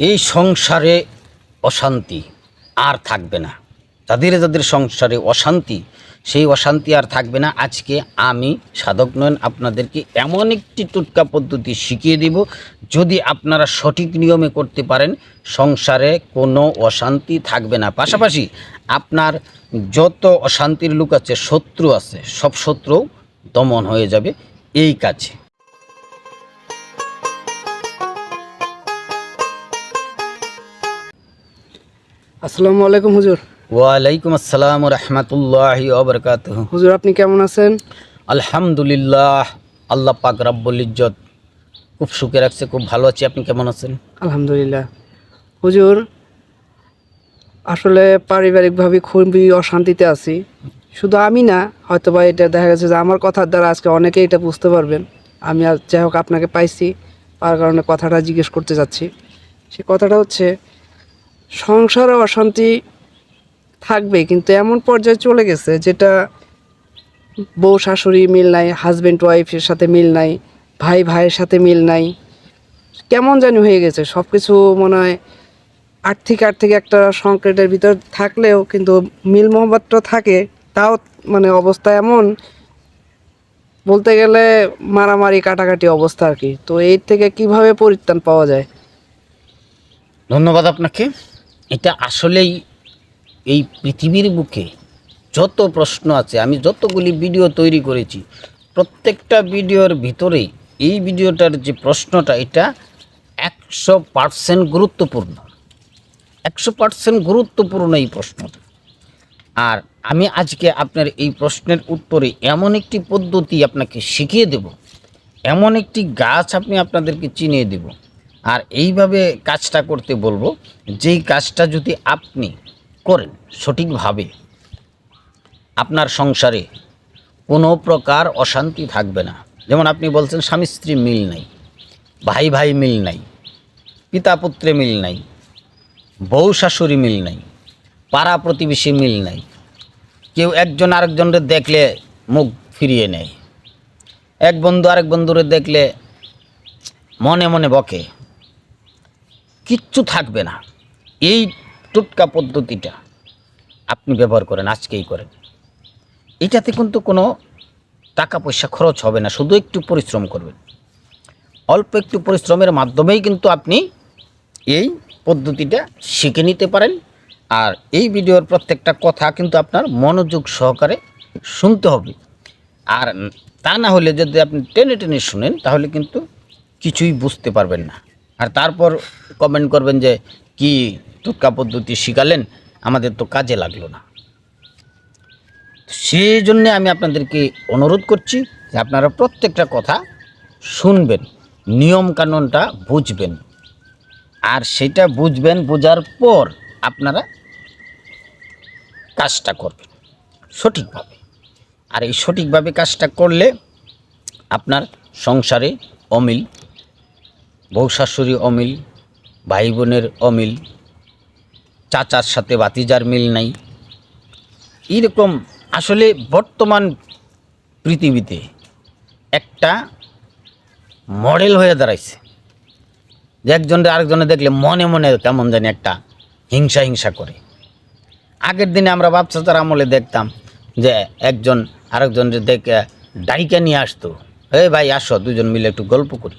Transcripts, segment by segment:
এই সংসারে অশান্তি আর থাকবে না। যাদের যাদের সংসারে অশান্তি, সেই অশান্তি আর থাকবে না। আজকে আমি সাধক নয়ন আপনাদেরকে এমন একটি টুটকা পদ্ধতি শিখিয়ে দেব, যদি আপনারা সঠিক নিয়মে করতে পারেন, সংসারে কোনো অশান্তি থাকবে না। পাশাপাশি আপনার যত অশান্তির লোক আছে, শত্রু আছে, সব শত্রু দমন হয়ে যাবে। এই কাজে আসসালামু আলাইকুম হুজুর। ওয়ালাইকুম আসসালাম রহমতুল্লাহি ওবরকাত হুজুর আপনি কেমন আছেন? আলহামদুলিল্লাহ আল্লাহ পাক রাব্বুল ইজ্জত খুব সুখে রাখছে খুব ভালো আছি। আপনি কেমন আছেন? আলহামদুলিল্লাহ। হুজুর আসলে পারিবারিকভাবে খুবই অশান্তিতে আছি। শুধু আমি না হয়তো বা এটা দেখা গেছে যে আমার কথার দ্বারা আজকে অনেকেই এটা বুঝতে পারবেন। আমি আজ যাই হোক আপনাকে পাইছি তার কারণে কথাটা জিজ্ঞেস করতে যাচ্ছি। সে কথাটা হচ্ছে সংসারে অশান্তি থাকবে, কিন্তু এমন পর্যায়ে চলে গেছে যেটা বউ, শাশুড়ি মিল নাই হাজব্যান্ড ওয়াইফের সাথে মিল নাই, ভাই, ভাইয়ের সাথে মিল নাই, কেমন জানি হয়ে গেছে। সব কিছু মনে হয় আর্থিক আর্থিক একটা সংকটের ভিতর থাকলেও কিন্তু মিল মোহাম্মতটা থাকে, তাও মানে অবস্থা এমন, বলতে গেলে মারামারি, কাটাকাটি অবস্থা আর কি। তো এর থেকে কীভাবে পরিত্রাণ পাওয়া যায়? ধন্যবাদ আপনাকে। এটা আসলেই এই পৃথিবীর বুকে যত প্রশ্ন আছে, আমি যতগুলি ভিডিও তৈরি করেছি, প্রত্যেকটা ভিডিওর ভিতরেই এই ভিডিওটার যে প্রশ্নটা, এটা একশো পার্সেন্ট গুরুত্বপূর্ণ। একশো পার্সেন্ট গুরুত্বপূর্ণ এই প্রশ্নটা। আর আমি আজকে আপনার এই প্রশ্নের উত্তরে এমন একটি পদ্ধতি আপনাকে শিখিয়ে দেব, এমন একটি গাছ আপনি আপনাদেরকে চিনিয়ে দেব আর এইভাবে কাজটা করতে বলব, যেই কাজটা যদি আপনি করেন সঠিকভাবে, আপনার সংসারে কোনো প্রকার অশান্তি থাকবে না। যেমন আপনি বলছেন স্বামী স্ত্রী মিল নাই, ভাই ভাই মিল নাই, পিতা পুত্রে মিল নাই, বউ শাশুড়ি মিল নাই, পাড়া প্রতিবেশী মিল নাই, কেউ একজন আরেকজনের দেখলে মুখ ফিরিয়ে নেয়, এক বন্ধু আরেক বন্ধুরে দেখলে মনে মনে বকে। কিচ্ছু থাকবে না। এই টুটকা পদ্ধতিটা আপনি ব্যবহার করেন, আজকেই করেন। এটাতে কিন্তু কোনো টাকা পয়সা খরচ হবে না, শুধু একটু পরিশ্রম করবেন। অল্প একটু পরিশ্রমের মাধ্যমেই কিন্তু আপনি এই পদ্ধতিটা শিখে নিতে পারেন। আর এই ভিডিওর প্রত্যেকটা কথা কিন্তু আপনার মনোযোগ সহকারে শুনতে হবে। আর তা না হলে যদি আপনি টেনে টেনে শুনেন, তাহলে কিন্তু কিছুই বুঝতে পারবেন না। আর তারপর কমেন্ট করবেন যে, কি টুটকা পদ্ধতি শিখালেন? আমাদের তো কাজে লাগল না। সেই জন্যে আমি আপনাদেরকে অনুরোধ করছি যে আপনারা প্রত্যেকটা কথা শুনবেন, নিয়ম কানুনটা বুঝবেন। আর সেটা বুঝবেন, বোঝার পর আপনারা কাজটা করবেন, সঠিকভাবে। আর এই সঠিকভাবে কাজটা করলে আপনার সংসারে অমিল বউ শাশুড়ি অমিল ভাই বোনের অমিল, চাচার সাথে বাতিজার মিল নাই। এইরকম আসলে বর্তমান পৃথিবীতে একটা মডেল হয়ে দাঁড়াইছে। যে একজনের আরেকজনে দেখলে মনে মনে কেমন জানি একটা হিংসা হিংসা করে। আগের দিনে আমরা বাপচাচার আমলে দেখতাম যে একজন আরেকজনের দেখে ডাইকা নিয়ে আসতো এই ভাই, আসো, দুজন মিলে একটু গল্প করি।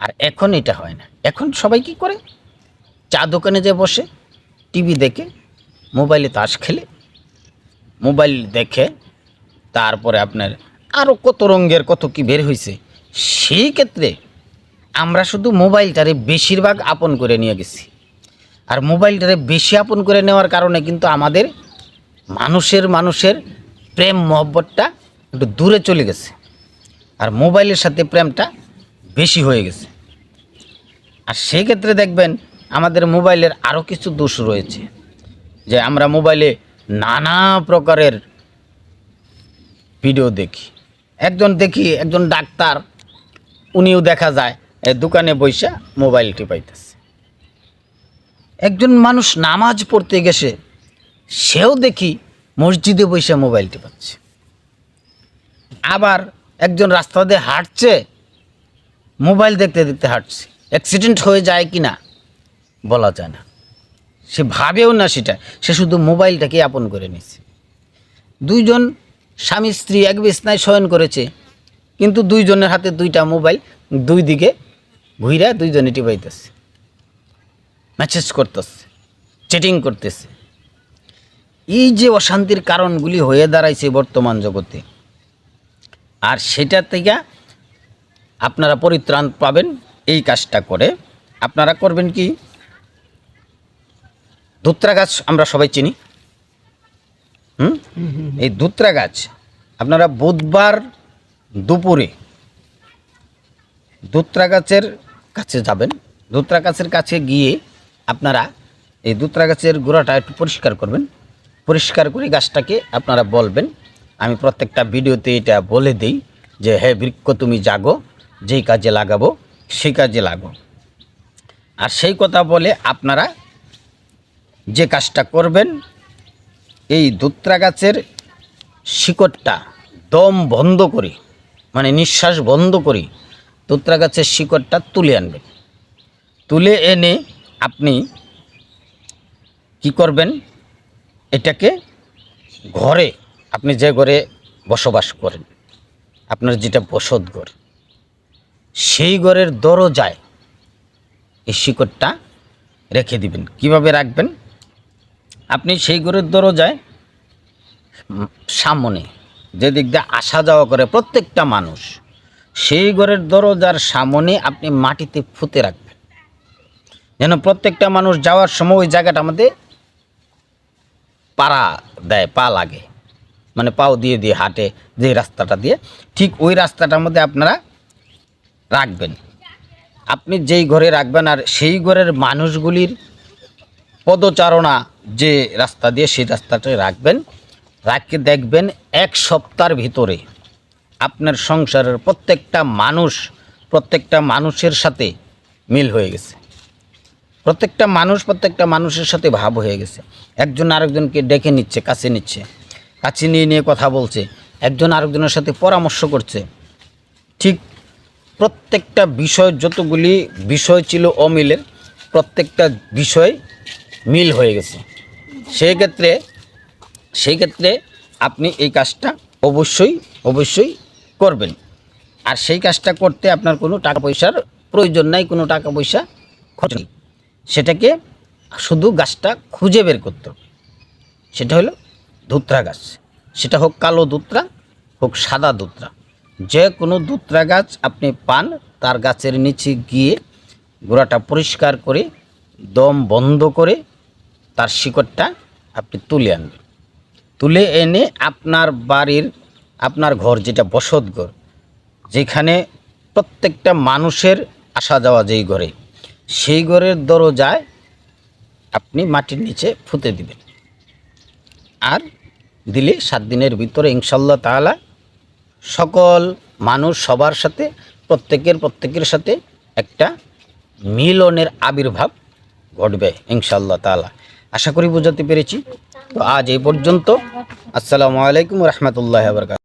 আর এখন এটা হয় না। এখন সবাই কি করে? চা দোকানে যে বসে, টিভি দেখে, মোবাইলে তাস খেলে, মোবাইল দেখে, তারপরে আপনার আরও কত রঙের কত কি বের হয়েছে সেই ক্ষেত্রে আমরা শুধু মোবাইলটারে বেশিরভাগ আপন করে নিয়ে গেছি। আর মোবাইলটারে বেশি আপন করে নেওয়ার কারণে কিন্তু আমাদের মানুষের মানুষের প্রেম মহব্বতটা একটু দূরে চলে গেছে। আর মোবাইলের সাথে প্রেমটা বেশি হয়ে গেছে। আর সেই ক্ষেত্রে দেখবেন আমাদের মোবাইলের আরও কিছু দোষ রয়েছে। যে আমরা মোবাইলে নানা প্রকারের ভিডিও দেখি। একজন দেখি, একজন ডাক্তার, উনিও দেখা যায় দোকানে বৈশা মোবাইল টিপাইতেছে। একজন মানুষ নামাজ পড়তে গেছে, সেও দেখি মসজিদে বসে মোবাইল টিপাচ্ছে। আবার একজন রাস্তা দিয়ে হাঁটছে মোবাইল দেখতে দেখতে হাঁটছে। অ্যাক্সিডেন্ট হয়ে যায় কি না বলা যায় না। সে ভাবেও না সেটা। সে শুধু মোবাইলটাকে আপন করে নিছে। দুইজন স্বামী স্ত্রী এক বিছনায় শয়ন করেছে, কিন্তু দুইজনের হাতে দুইটা মোবাইল দুই দিকে ঘুইরা দুইজনে টিপাইতেছে। মেসেজ করতেছে চেটিং করতেছে। এই যে অশান্তির কারণগুলি হয়ে দাঁড়াইছে বর্তমান জগতে। আর সেটা থেকে আপনারা পরিত্রাণ পাবেন এই কাজটা করে। আপনারা করবেন কি? দুত্রা গাছ আমরা সবাই চিনি। হুম? এই দুত্রা গাছ আপনারা বুধবার দুপুরে দুত্রা গাছের কাছে যাবেন। দুত্রা গাছের কাছে গিয়ে আপনারা এই দুত্রা গাছের গোড়াটা একটু পরিষ্কার করবেন। পরিষ্কার করে গাছটাকে আপনারা বলবেন। আমি প্রত্যেকটা ভিডিওতে এটা বলে দিই যে, হে বৃক্ষ, তুমি জাগো। যেই কাজে লাগাবো, সেই কাজে লাগো। আর সেই কথা বলে আপনারা যে কাজটা করবেন, এই দুত্রা গাছের শিকড়টা দম বন্ধ করে মানে নিঃশ্বাস বন্ধ করে দুত্রা গাছের শিকড়টা তুলে আনবেন। তুলে এনে আপনি কি করবেন? এটাকে ঘরে, আপনি যে ঘরে বসবাস করেন, আপনার যেটা বসত ঘর সেই ঘরের দরজায় এই শিকড়টা রেখে দিবেন। কীভাবে রাখবেন? আপনি সেই ঘরের দরজায় সামনে যে দিক দিয়ে আসা যাওয়া করে প্রত্যেকটা মানুষ, সেই ঘরের দরজার সামনে আপনি মাটিতে ফুতে রাখবেন। যেন প্রত্যেকটা মানুষ যাওয়ার সময় ওই জায়গাটা আমাদের পাড়া দেয়, পা লাগে। মানে পাও দিয়ে দিয়ে হাঁটে যে রাস্তাটা দিয়ে। ঠিক ওই রাস্তাটার মধ্যে আপনারা রাখবেন। আপনি যেই ঘরে রাখবেন আর সেই ঘরের মানুষগুলির পদচারণা যে রাস্তা দিয়ে সেই রাস্তাটায় রাখবেন, রাখে দেখবেন এক সপ্তাহের ভিতরে আপনার সংসারের প্রত্যেকটা মানুষ, প্রত্যেকটা মানুষের সাথে মিল হয়ে গেছে। প্রত্যেকটা মানুষ প্রত্যেকটা মানুষের সাথে ভাব হয়ে গেছে। একজন আরেকজনকে ডেকে নিচ্ছে, কাছে নিচ্ছে, কাছে নিয়ে নিয়ে কথা বলছে। একজন আরেকজনের সাথে পরামর্শ করছে। ঠিক প্রত্যেকটা বিষয় যতগুলি বিষয় ছিল অমিলের, প্রত্যেকটা বিষয় মিল হয়ে গেছে। সেই ক্ষেত্রে সেই ক্ষেত্রে আপনি এই কাজটা অবশ্যই অবশ্যই করবেন। আর সেই কাজটা করতে আপনার কোনো টাকা পয়সার প্রয়োজন নাই, কোনো টাকা পয়সা খরচ নেই। সেটাকে শুধু গাছটা খুঁজে বের করতে হবে। সেটা হলো ধুত্রা গাছ। সেটা হোক কালো দুত্রা হোক সাদা দুত্রা যে কোনো দুত্রা গাছ আপনি পান, তার গাছের নিচে গিয়ে গোড়াটা পরিষ্কার করে, দম বন্ধ করে তার শিকড়টা আপনি তুলে আনবেন। তুলে এনে আপনার বাড়ির, আপনার ঘর যেটা বসত ঘর, যেখানে প্রত্যেকটা মানুষের আসা যাওয়া যেই ঘরে, সেই ঘরের দরজায় আপনি মাটির নিচে ফুতে দিবেন। আর দিলে সাত দিনের ভিতরে ইনশাল্লাহ তাআলা সকল মানুষ সবার সাথে, প্রত্যেকের প্রত্যেকের সাথে একটা মিলনের আবির্ভাব ঘটবে ইনশাআল্লাহ তালা আশা করি বোঝাতে পেরেছি। তো আজ এই পর্যন্ত। আসসালামু আলাইকুম রহমতুল্লাহ বরকাত